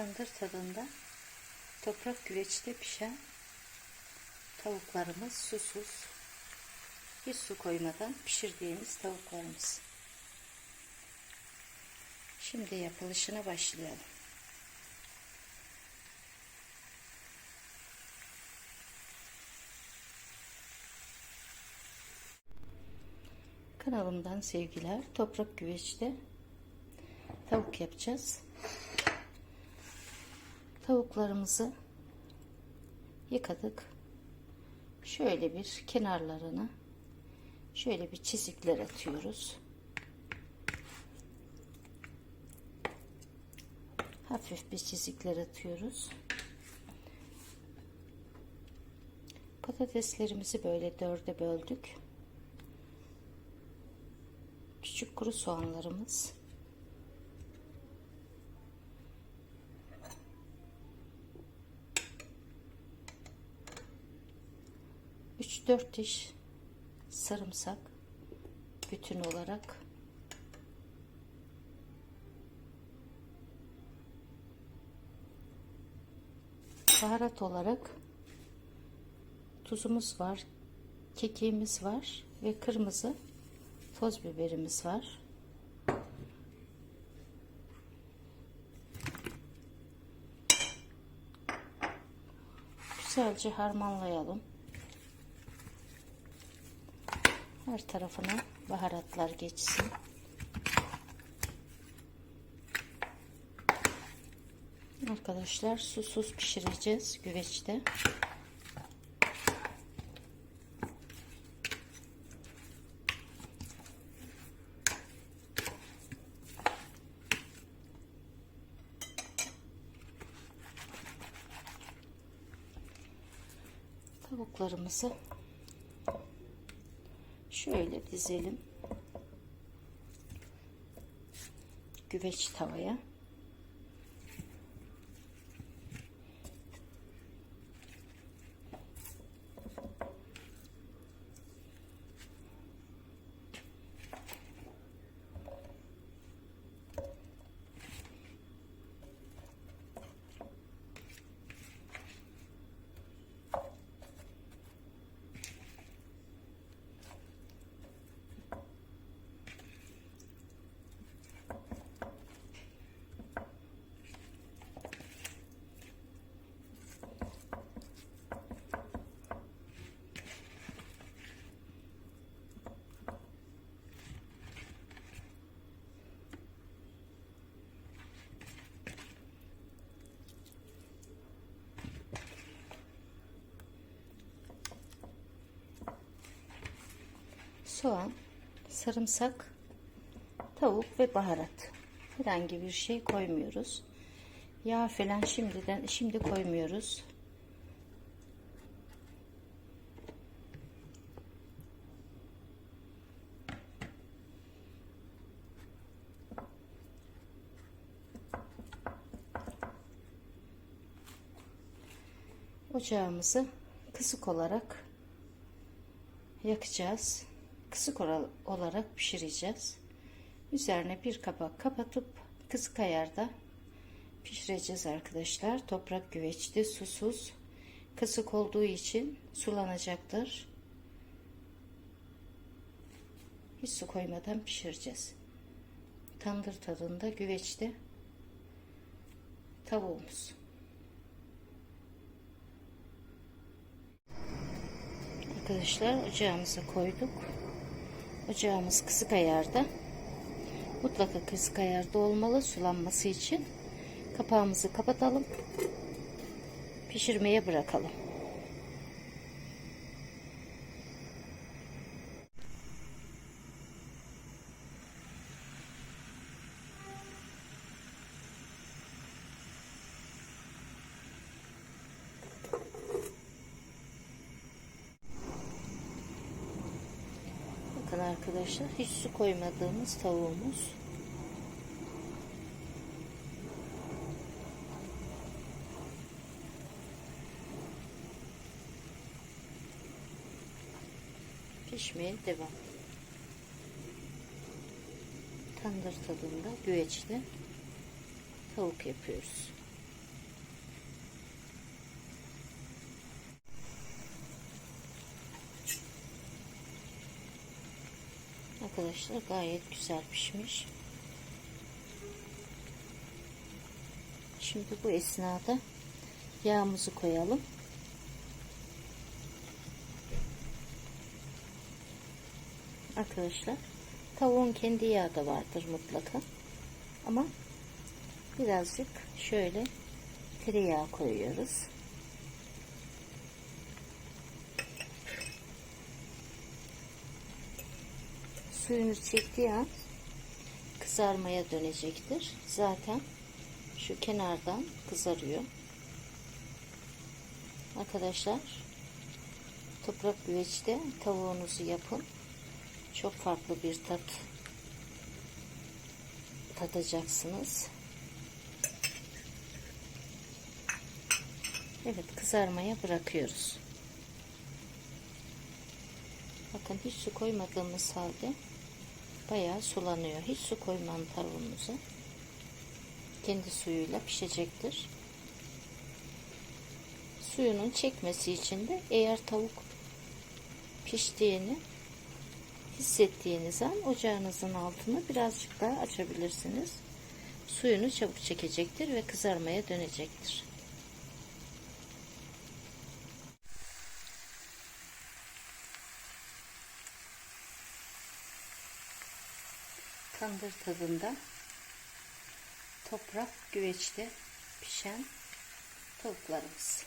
tandır tadında toprak güveçte pişen tavuklarımız susuz hiç su koymadan pişirdiğimiz tavuklarımız. Şimdi yapılışına başlayalım. Kanalımdan sevgiler. Toprak güveçte tavuk yapacağız. Tavuklarımızı yıkadık. Şöyle bir kenarlarına şöyle bir çizikler atıyoruz. Hafif bir çizikler atıyoruz. Patateslerimizi böyle dörde böldük. Küçük kuru soğanlarımız. Üç dört diş sarımsak bütün olarak baharat olarak tuzumuz var, kekiğimiz var ve kırmızı toz biberimiz var. Güzelce harmanlayalım. Her tarafına baharatlar geçsin. Arkadaşlar susuz pişireceğiz güveçte. Tavuklarımızı şöyle dizelim. Güveç tavaya. Soğan, sarımsak, tavuk ve baharat. Herhangi bir şey koymuyoruz. Yağ falan şimdiden şimdi koymuyoruz. Ocağımızı kısık olarak yakacağız. Kısık olarak pişireceğiz. Üzerine bir kapak kapatıp kısık ayarda pişireceğiz arkadaşlar. Toprak güveçte susuz. Kısık olduğu için sulanacaktır. Hiç su koymadan pişireceğiz. Tandır tadında güveçte tavuğumuz. Arkadaşlar ocağımıza koyduk. Ocağımız kısık ayarda. Mutlaka kısık ayarda olmalı sulanması için. Kapağımızı kapatalım. Pişirmeye bırakalım. Bakın arkadaşlar hiç su koymadığımız tavuğumuz. Pişmeye devam. Tandır tadında güveçli tavuk yapıyoruz. Arkadaşlar gayet güzel pişmiş. Şimdi bu esnada yağımızı koyalım. Arkadaşlar tavuğun kendi yağı da vardır mutlaka. Ama birazcık şöyle tereyağı koyuyoruz. Suyunu çektiği an kızarmaya dönecektir. Zaten şu kenardan kızarıyor. Arkadaşlar toprak güveçte tavuğunuzu yapın. Çok farklı bir tat tadacaksınız. Evet kızarmaya bırakıyoruz. Bakın hiç su koymadığımız halde bayağı sulanıyor. Hiç su koymam tavuğumuza. Kendi suyuyla pişecektir. Suyunun çekmesi için de eğer tavuk piştiğini hissettiğiniz an ocağınızın altını birazcık daha açabilirsiniz. Suyunu çabuk çekecektir ve kızarmaya dönecektir. Tandır tadında toprak güveçte pişen tavuklarımız.